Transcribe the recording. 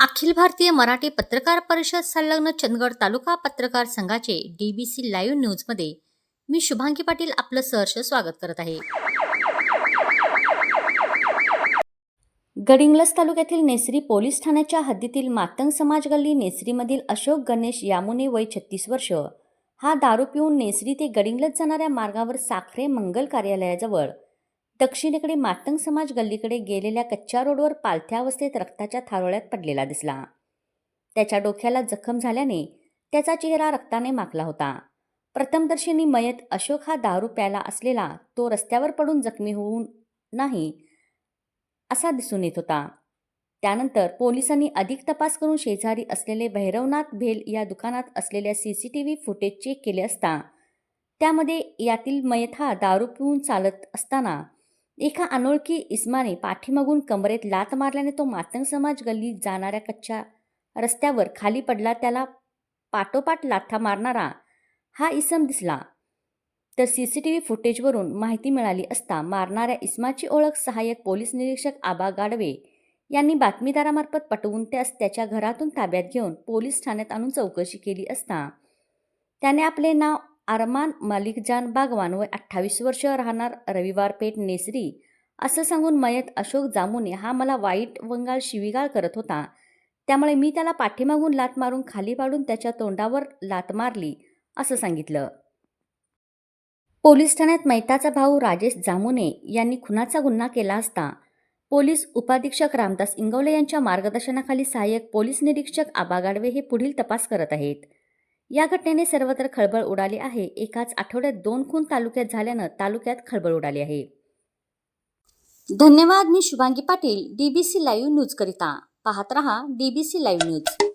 अखिल भारतीय मराठी पत्रकार परिषद संलग्न चंदगड तालुका पत्रकार संघाचे डीबीसी लाईव्ह न्यूजमध्ये मी शुभांगी पाटील आपलं सहर्ष स्वागत करत आहे. गडिंग्लस तालुक्यातील नेसरी पोलीस ठाण्याच्या हद्दीतील मातंग समाज गल्ली नेसरीमधील अशोक गणेश यामुने वय छत्तीस वर्ष. हा दारू पिऊन नेसरी ते गडिंग्लस जाणाऱ्या मार्गावर साखरे मंगल कार्यालयाजवळ दक्षिणेकडे मातंग समाज गल्लीकडे गेलेल्या कच्च्या रोडवर पालथ्या अवस्थेत रक्ताच्या थारोळ्यात पडलेला दिसला. त्याच्या डोक्याला जखम झाल्याने त्याचा चेहरा रक्ताने माखला होता. प्रथमदर्शनी मयत अशोक हा दारू प्याला असलेला तो रस्त्यावर पडून जखमी होऊन नाही असा दिसून येत होता. त्यानंतर पोलिसांनी अधिक तपास करून शेजारी असलेले भैरवनाथ भेल या दुकानात असलेल्या C C T V footage check केले असता त्यामध्ये यातील मयत हा दारू पिऊन चालत असताना एका अनोळखी इस्माने पाठीमागून कमरेत लात मारल्याने तो मातंग समाज गल्ली जाणाऱ्या कच्च्या रस्त्यावर खाली पडला. त्याला पाठोपाठ लाथा मारणारा हा इसम दिसला. तर सी सी टी व्ही फुटेजवरून माहिती मिळाली असता मारणाऱ्या इस्माची ओळख सहाय्यक पोलीस निरीक्षक आबा गाडवे यांनी बातमीदारामार्फत पटवून त्यास त्याच्या घरातून ताब्यात घेऊन पोलीस ठाण्यात आणून चौकशी केली असता. त्याने आपले नाव अरमान मालिकजान बागवान वय अठ्ठावीस वर्ष राहणार रविवार पेठ नेसरी. असं सांगून मयत अशोक जामुने हा मला वाईट वंगाळ शिवीगाळ करत होता. त्यामुळे मी त्याला पाठीमागून लात मारून खाली पाडून त्याच्या तोंडावर लात मारली असं सांगितलं. पोलीस ठाण्यात मैताचा भाऊ राजेश जामुने यांनी खुनाचा गुन्हा केला असता. पोलीस उपाधीक्षक रामदास इंगवले यांच्या मार्गदर्शनाखाली सहाय्यक पोलीस निरीक्षक आबा गाडवे हे पुढील तपास करत आहेत. या घटनेने सर्वत्र खळबळ उडाली आहे. एकाच आठवड्यात दोन खून तालुक्यात झाल्यानं तालुक्यात खळबळ उडाली आहे. धन्यवाद मी Shubhangi Patil DBC live news करिता पाहत रहा डीबीसी लाईव्ह न्यूज.